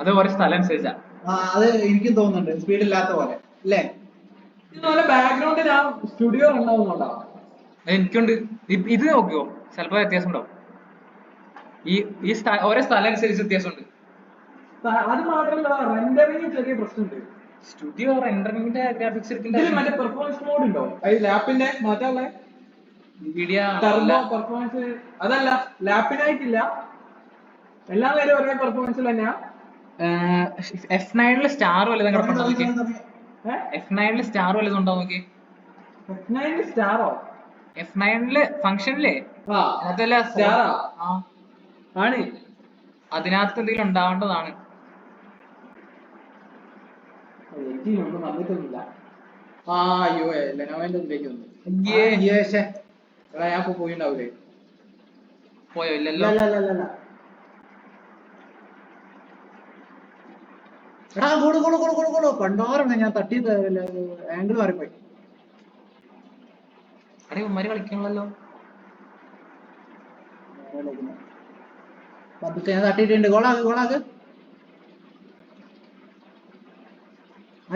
അത് ഓരോ സ്ഥലം അനുസരിച്ചാ അത് എനിക്കും തോന്നുന്നുണ്ട്. സ്പീഡ് ഇല്ലാത്ത പോലെ. അല്ലേ? ഇതുപോലെ ബാക്ക്ഗ്രൗണ്ടിൽ ആ സ്റ്റുഡിയോ ഉണ്ടാവുന്നുണ്ടോ അത് എനിക്കുണ്ട്. ഇത് നോക്കിയോ ചിലപ്പോ വ്യത്യാസം ഉണ്ടാവും. ഈ ഈ ഓരോ സ്ഥലം അനുസരിച്ച് വ്യത്യാസമുണ്ട്. അത് മാത്രമല്ല റെൻഡറിങ് ചെറിയ പ്രശ്നമുണ്ട്. സ്റ്റുഡിയോ റെൻഡറിംഗിന്റെ ഗ്രാഫിക്സ് മറ്റേ പെർഫോമൻസ് മോഡ് ഉണ്ടോ? ഈ ലാപ്പിന്റെ ടർബോ പെർഫോമൻസ് അതല്ല ലാപ്പിനായിട്ടില്ല. എല്ലാ നേരം ഒരേ പെർഫോമൻസിൽ തന്നെയാ? എഫ് നയനിൽ സ്റ്റാർ വല്ലതും കിടപ്പുണ്ടോ നോക്കി എഫ് നയനിൽ സ്റ്റാർ വല്ലതും ഉണ്ടോ നോക്കി സ്റ്റാറോ എഫ് നയനിൽ ഫംഗ്ഷനിലേ അതല്ല സ്റ്റാറാ ആണ്. അതിനകത്ത് എന്തെങ്കിലും ഉണ്ടാവേണ്ടതാണ്. ഒന്നും വന്നിട്ടൊന്നുമില്ല ആ അയ്യോ ലെനോവന്റെ മുമ്പിലേക്ക് വന്നു. ഞാൻ പോയിണ്ടാവൂലേ? പോയോ ഇല്ല, ഇല്ലല്ലോ എടാ കൊടു കൊടു കൊടു കൊടു കൊടു പണ്ടാറുണ്ട് ഞാൻ തട്ടി ആംഗിൾ മാറിപ്പോയി. അടേ ഉമ്മാര് കളിക്കണല്ലോ പതുക്കെ ഞാൻ തട്ടിയിട്ടുണ്ട്. ഗോളാക്ക് ഗോളാക്ക്.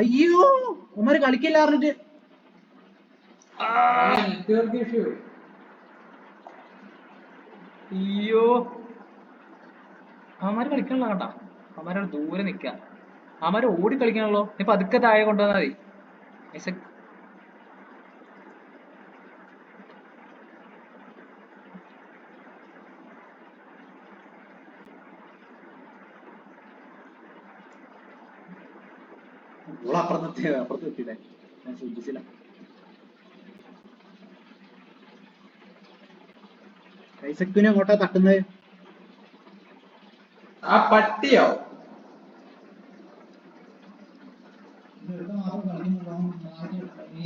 അയ്യോ ഉമ്മാര് കളിക്കില്ല പറഞ്ഞിട്ട്. അയ്യോ. അവന്മാര് കളിക്കണല്ലോ കേട്ടാ. അവന്മാരോട് ദൂരെ നിക്ക. അവന്മാര് ഓടി കളിക്കണല്ലോ. നീ പതുക്കെ താഴെ കൊണ്ടുവന്നാ മതി. ഗോൾ അപ്പുറത്ത് അപ്പുറത്ത് എത്തിയില്ലേ? ഞാൻ ശ്രദ്ധിച്ചില്ല. ഐസക്കിനെ അങ്ങോട്ടാ തട്ടുന്നത്? ആ പട്ടിയോ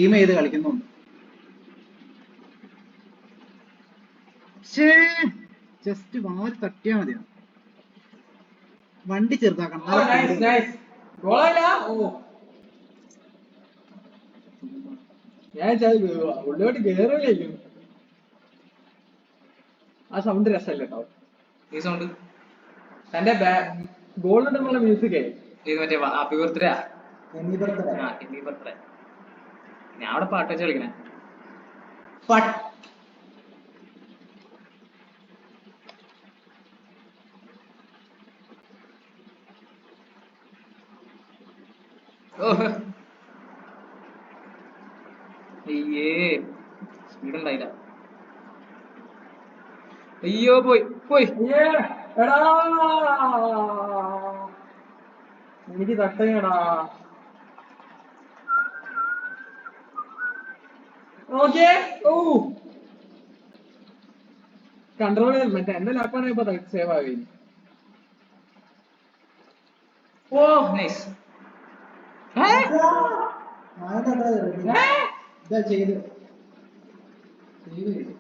ടീം ചെയ്ത് കളിക്കുന്നുണ്ട്? ജസ്റ്റ് വാൽ തട്ടിയാ മതി വണ്ടി ചെറുതാക്കണം. ഞാൻ ഉള്ളിലോട്ട് കേറില്ലായിരിക്കും ആ സൗണ്ട് രസമല്ല കേട്ടോ ഈ സൗണ്ട് തന്റെ ഗോൾഡ് ഇടുമ്പോൾ മ്യൂസിക്കേ ഇത് മറ്റേ ഹാപ്പി ബർത്ത്ഡേ ആ ഹിന്ദി ബർത്ത്ഡേ ഞാൻ അവിടെ പാട്ട് വെച്ച് കളിക്കണേ. അയ്യേ സ്പീഡ് ഉണ്ടായില്ല. അയ്യോ പോയി പോയി. എനിക്ക് തട്ടയടാ ഓക്കേ ഓ. കൺട്രോൾ മറ്റേ എന്റെ ലാപ്പാണ് ഇപ്പൊ സേവ് ആവി ഓ നൈസ് ചെയ്ത്. ചെയ്ത്.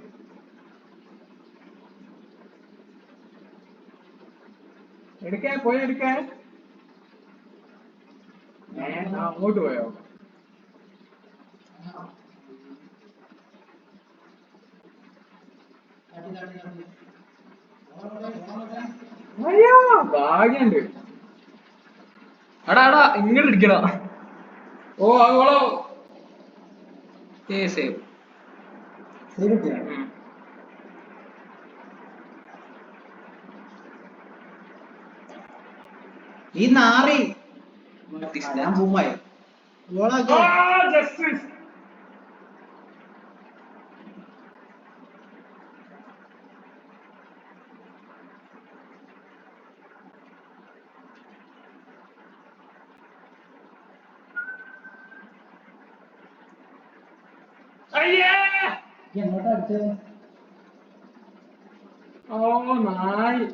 എടുക്കാൻ പോയി എടുക്കാൻ ഏ, ആ, അങ്ങോട്ട് പോയോ? ഭാഗ്യണ്ട്. എടാ എടാ ഇങ്ങോട്ട് ഇടിക്കണോ ഓ ഏ സേവ്. കിട്ടിയോ? ഈ നാറി. ഞാൻ പൂമായി ജസ്റ്റിസ് എങ്ങോട്ടാ അടിച്ചത് ഓ നായി.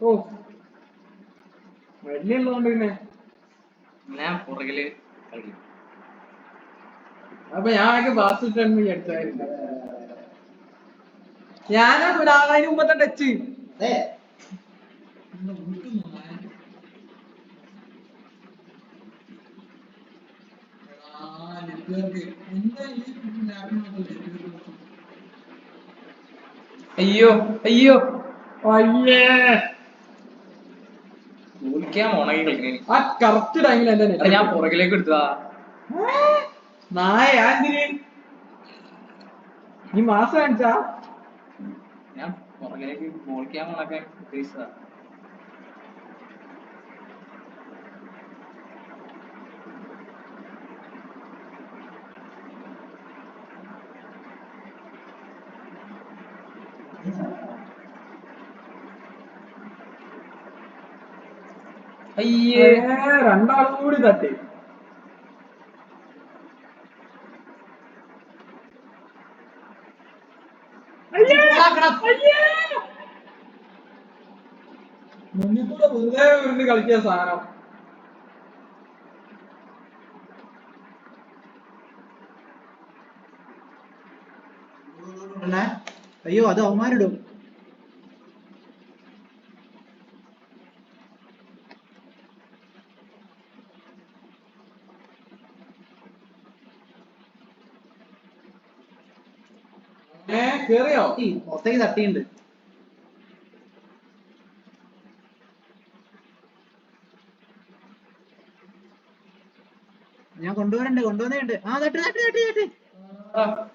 ഓ. വെള്ളിയുള്ളതുകൊണ്ട് പിന്നെ. ഞാൻ പുറകിൽ കളിക്കും അപ്പൊ ഞാൻ ആകെ ബാസ് ഇട്ടാണ് അടിച്ചായിരുന്നു ഞാനാ ഒരാളതിന് മുമ്പത്തെ ടച്ച് അതെ അയ്യോ അയ്യോ. അയ്യേ. കളിക്കണേ ആ കറക്റ്റ് ടൈമിൽ എന്നെ ഞാൻ പുറകിലേക്ക് എടുത്തതാ. നായ നീ മാസം കാണിച്ചാ? ഞാൻ പുറകിലേക്ക് വിളിക്കാൻ ഉണക്കാൻ ഉദ്ദേശിച്ചതാ. അയ്യേ രണ്ടാളും കൂടി തട്ടി. മുന്നിൽ കൂടെ വെറുതെ ഉരുണ്ട് കളിച്ച സാധനം ഉടനെ. അയ്യോ അത് അവന്മാരിടും. കേറിയോ? പുറത്തേക്ക് തട്ടിയുണ്ട്. ഞാൻ കൊണ്ടുവരണ്ട് കൊണ്ടുവന്നേണ്ട് ആ തട്ട് തട്ട് തട്ട് തട്ട് ആ, അയ്യ. അയ്യേ. ഏ ഇടാ ഇടാ ഇടാ ഇടാ ഇടാ ആ,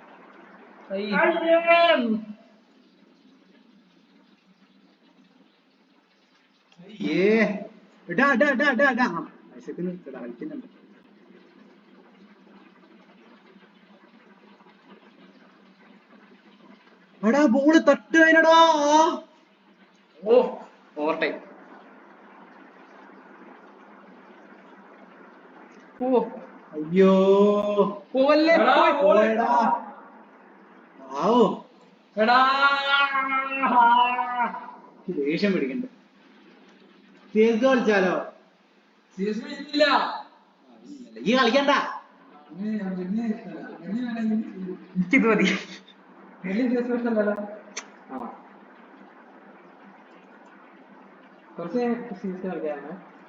വിശക്കുന്നു ഇടാ, കളിക്കുന്നുണ്ട് എടാ ബോൾ തട്ടുകയിനടാ ഓ ഓവർ ടൈം ഓ അയ്യോ. പോവല്ലേ? പോയടാ പോയി. പോയി. പോയെടാ. ആവോ. എടാ. ദേഷ്യം പിടിക്കണ്ട. സീസ് കളിച്ചാലോ? സീസൺ ഇല്ല ഈ കളിക്കണ്ട. എനിക്കിത് മതി. കുറച്ച് സീസൺ കളിക്കാനാണ്.